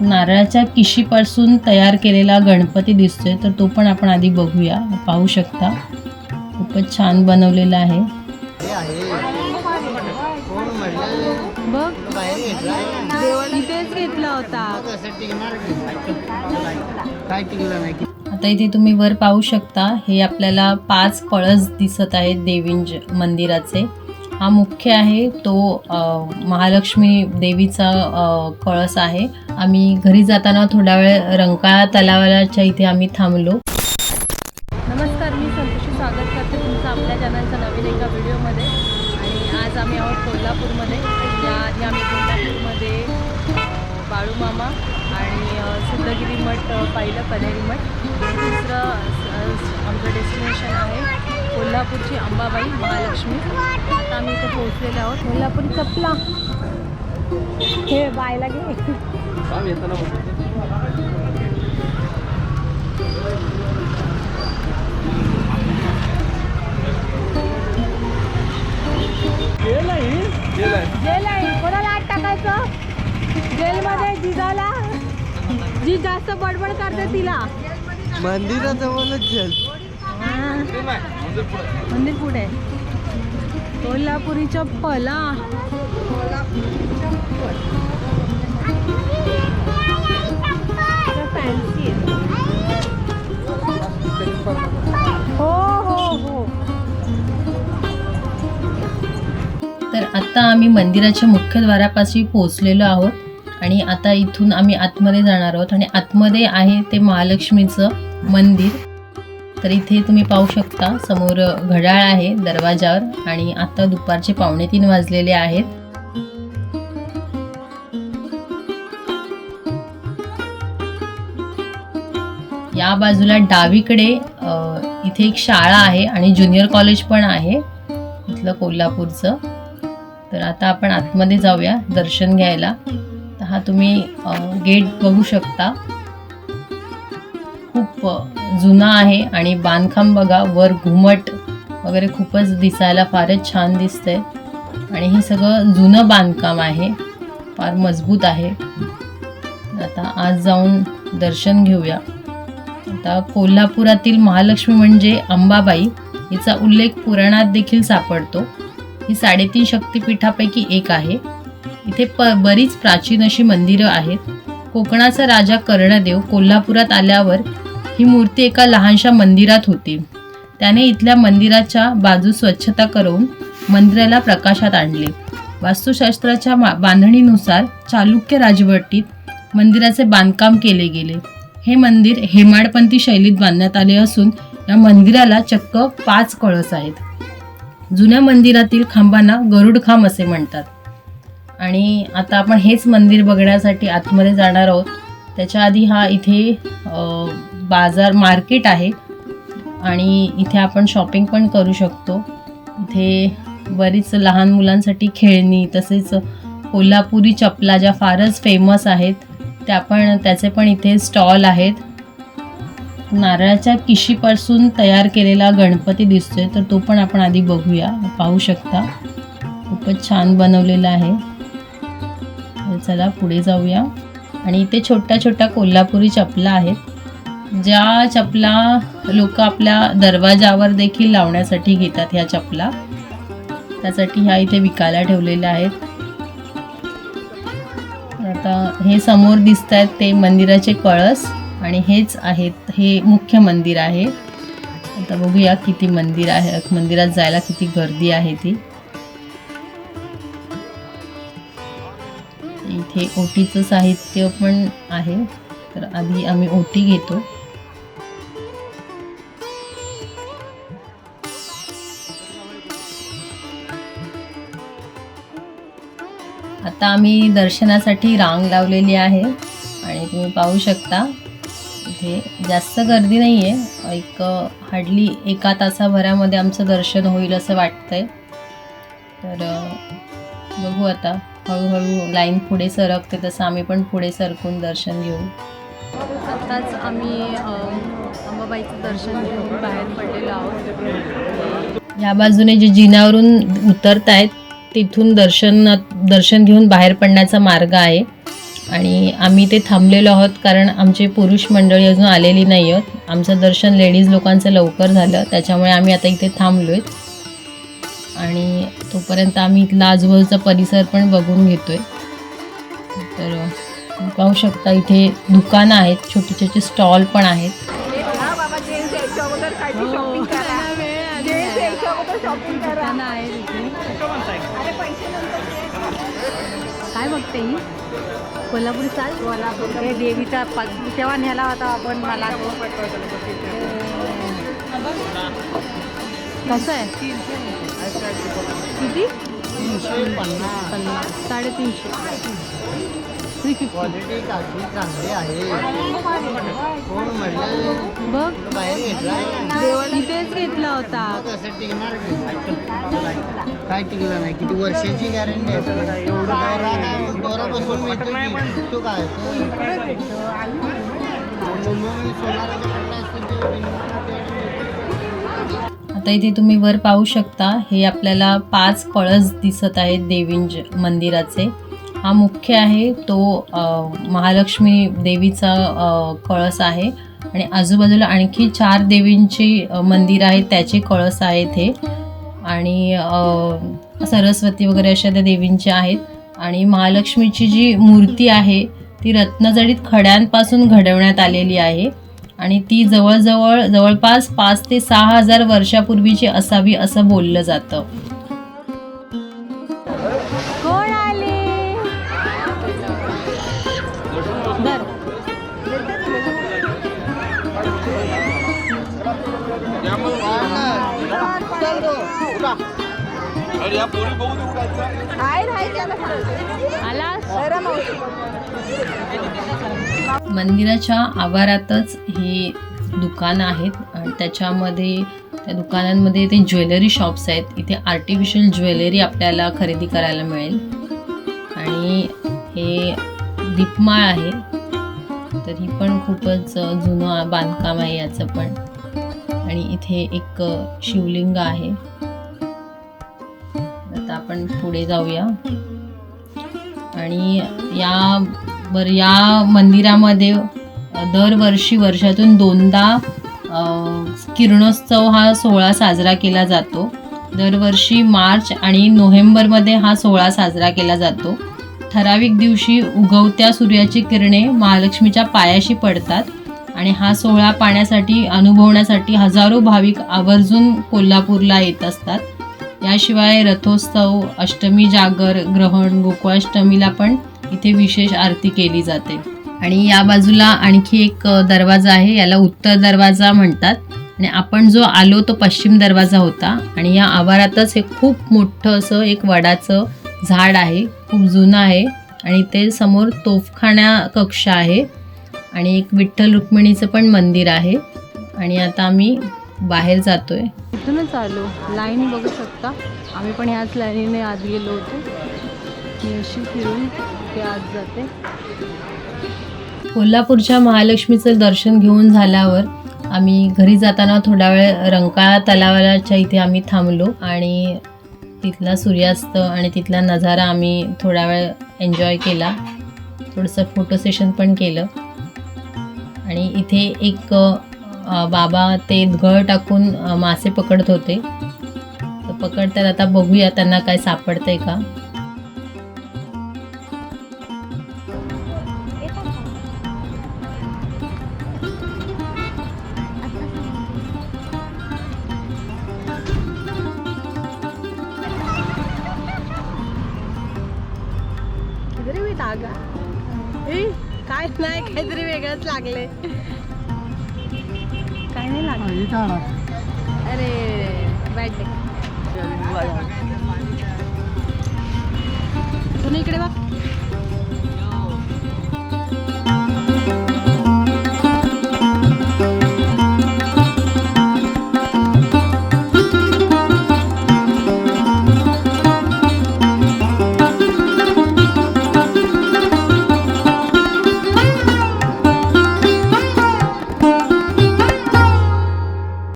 नारळाच्या किशीपासून तयार केलेला गणपती दिसतोय तर तो पण आपण आधी बघूया. पाहू शकता. खूपच छान बनवलेला आहे. आता इथे तुम्ही वर पाहू शकता हे आपल्याला पाच कळस दिसत आहेत देवींज मंदिराचे. हा मुख्य आहे. तो महालक्ष्मी देवीचा कळस आहे. आम्ही घरी जाताना थोडा वेळ रंकाळा तलावाच्या इथे आम्ही थांबलो. नमस्कार मी संतोषी स्वागत करते तुमचं आपल्या चॅनलच्या नवीन एका व्हिडिओमध्ये. आणि आज आम्ही आहोत कोल्हापूरमध्ये. याआधी आम्ही कोल्हापूरमध्ये बाळूमामा आणि सिद्धगिरी मठ पाहिलं कनेरी मठ. दुसरं आमचं डेस्टिनेशन आहे कोल्हापूरची अंबाबाई महालक्ष्मी. आता आम्ही इथे पोहोचलेलो आहोत. कोल्हापूर चपला हे बायला घे. जेल आहे कोणाला आत टाकायचं? जेलमध्ये जिजाला. जी जास्त बडबड करते तिला. मंदिराजवळच जल. मंदिर पुढे कोल्हापुरी चप्पल हा फॅन्सी हो हो हो. तर आता आम्ही मंदिराच्या मुख्यद्वारापाशी पोहोचलेलो आहोत आणि आता इथून आम्ही आतमध्ये जाणार आहोत आणि आतमध्ये आहे ते महालक्ष्मीचं मंदिर. तर इथे तुम्ही पाहू शकता समोर घड्याळ आहे दरवाजावर आणि आता दुपारचे पावणे तीन वाजलेले आहेत. या बाजूला डावीकडे इथे एक शाळा आहे आणि ज्युनियर कॉलेज पण आहे इथलं कोल्हापूरचं. तर आता आपण आतमध्ये जाऊया दर्शन घ्यायला. तर हा तुम्ही गेट बघू शकता. खूप जुना आहे आणि बांधकाम बघा वर घुमट वगैरे खूपच दिसायला फारच छान दिसतंय. आणि हे सगळं जुनं बांधकाम आहे फार मजबूत आहे. आता आज जाऊन दर्शन घेऊया. आता कोल्हापुरातील महालक्ष्मी म्हणजे अंबाबाई हिचा उल्लेख पुराणात देखील सापडतो. ही साडेतीन शक्तिपीठापैकी एक आहे. इथे प बरीच प्राचीन अशी मंदिरं आहेत. कोकणाचा राजा कर्णदेव कोल्हापुरात आल्यावर ही मूर्ती एका लहानशा मंदिरात होती. त्याने इथल्या मंदिराच्या बाजू स्वच्छता करून मंदिराला प्रकाशात आणले. वास्तुशास्त्राच्या मा- बांधणीनुसार चालुक्य राजवटीत मंदिराचे बांधकाम केले गेले. हे मंदिर हेमाडपंथी शैलीत बांधण्यात आले असून या मंदिराला चक्क पाच कळस आहेत. जुन्या मंदिरातील खांबांना गरुड खांब असे म्हणतात. आणि आता आपण हेच मंदिर बघण्यासाठी आतमध्ये जाणार आहोत. त्याच्या आधी हा इथे बाजार मार्केट आहे आणि इथे आपण शॉपिंग पण करू शकतो. इथे बरीच लहान मुलांसाठी खेळणी तसेच कोल्हापुरी चपला ज्या फारच फेमस आहेत त्या पण त्याचे पण इथे स्टॉल आहेत. नारळाच्या किशीपासून तयार केलेला गणपती दिसतोय तर तो पण आपण आधी बघूया पाहू शकता. खूपच छान बनवलेला आहे. तर चला पुढे जाऊया. आणि इथे छोट्या छोट्या कोल्हापुरी चपला आहेत. ज्या चपला लोक आपल्या दरवाजावर देखील लावण्यासाठी घेतात ह्या चपला. त्यासाठी ह्या इथे विकायला ठेवलेल्या आहेत. आता हे समोर दिसत आहेत ते मंदिराचे कळस आणि हेच आहेत हे मुख्य मंदिर आहे. आता बघूया किती मंदिर आहे मंदिरात जायला किती गर्दी आहे ती. इथे ओटीचं साहित्य पण आहे तर आधी आम्ही ओटी घेतो. आता आम्ही दर्शनासाठी रांग लावलेली आहे. आणि तुम्ही पाहू शकता इथे जास्त गर्दी नाही आहे एक हार्डली एका तासाभरामध्ये आमचं दर्शन होईल असं वाटतंय. तर बघू आता हळूहळू लाईन पुढे सरकते तसं आम्ही पण पुढे सरकून दर्शन घेऊ. आत्ताच आम्ही अंबाबाईचं दर्शन घेऊन बाहेर पडलेलो आहोत. या बाजूने जे जिन्यावरून उतरतायत तिथून दर्शन दर्शन घेऊन बाहेर पडण्याचा मार्ग आहे. आणि आम्ही ते थांबलेलो आहोत कारण आमचे पुरुष मंडळी अजून आलेली नाही आहेत. आमचं दर्शन लेडीज लोकांचं लवकर झालं त्याच्यामुळे आम्ही आता इथे थांबलो आहेत आणि तोपर्यंत आम्ही इथला आजूबाजूचा परिसर पण बघून घेतो आहे तर पाहू शकता इथे दुकानं आहेत छोटे छोटे स्टॉल पण आहेत. बघते ही कोल्हापुरी चाल. हे देवीचा पा- तेव्हा न्यायला होता आपण मला. तो कसं आहे? किती? पन्नास. साडेतीनशे. Three fifty. क्वालिटी काफी चांगली आहे. कोण म्हटलं बघ. बाहेर घेतला इथेच घेतला होता. कसं टिकणार की? काय टिकलं नाही. किती वर्षाची गॅरंटी आहे दोरा काय दोरा बसून मिळतो की? काय तो मुंबईमध्ये आता इथे तुम्ही वर पाहू शकता हे आपल्याला पाच कळस दिसत आहेत देवींज मंदिराचे. हा मुख्य आहे तो महालक्ष्मी देवीचा कळस आहे. आणि आजूबाजूला आणखी चार देवींची मंदिर आहेत त्याचे कळस आहेत हे. आणि सरस्वती वगैरे अशा त्या देवींच्या आहेत. आणि महालक्ष्मीची जी मूर्ती आहे ती रत्नजडीत खड्यांपासून घडवण्यात आलेली आहे. आणि ती जवळजवळ जवळपास पाच ते सहा हजार वर्षापूर्वीची असावी असं बोललं जातं. मंदिराच्या आवारातच ही दुकानं आहेत आणि त्याच्यामध्ये त्या दुकानांमध्ये ते ज्वेलरी शॉप्स आहेत. इथे आर्टिफिशियल ज्वेलरी आपल्याला खरेदी करायला मिळेल. आणि हे दीपमाळ आहे. तर ही पण खूपच जुनं बांधकाम आहे याचं पण. आणि इथे एक शिवलिंग आहे. आपण पुढे जाऊया. आणि या बर या मंदिरामध्ये दरवर्षी वर्षातून दोनदा किरणोत्सव हा सोहळा साजरा केला जातो. दरवर्षी मार्च आणि नोव्हेंबरमध्ये हा सोहळा साजरा केला जातो. ठराविक दिवशी उगवत्या सूर्याची किरणे महालक्ष्मीच्या पायाशी पडतात आणि हा सोहळा पाण्यासाठी अनुभवण्यासाठी हजारो भाविक आवर्जून कोल्हापूरला येत असतात. याशिवाय रथोत्सव अष्टमी जागर ग्रहण गोकुळाष्टमीला पण इथे विशेष आरती केली जाते. आणि या बाजूला आणखी एक दरवाजा आहे याला उत्तर दरवाजा म्हणतात. आणि आपण जो आलो तो पश्चिम दरवाजा होता. आणि या आवारातच हे खूप मोठं असं एक वडाचं झाड आहे खूप जुनं आहे. आणि ते समोर तोफखाना कक्ष आहे. आणि एक विठ्ठल रुक्मिणीचं पण मंदिर आहे. आणि आता आम्ही बाहेर जातोय. इथूनच आलो. लाईन बघू शकता. आम्ही पण ह्याच लाईनीने आत गेलो होतो. मी अशी फिरून ते आत जाते. कोल्हापूरच्या महालक्ष्मीचं दर्शन घेऊन झाल्यावर आम्ही घरी जाताना थोडा वेळ रंकाळा तलावाच्या इथे आम्ही थांबलो आणि तिथला सूर्यास्त आणि तिथला नजारा आम्ही थोडा वेळ एन्जॉय केला. थोडंसं फोटो सेशन पण केलं. आणि इथे एक बाबा ते घळ टाकून मासे पकडत होते. तर पकडतात आता बघूया त्यांना काय सापडतंय का. काय नाही काहीतरी वेगळंच लागले काय नाही लागलं अरे बॅट तुम्ही इकडे बघ.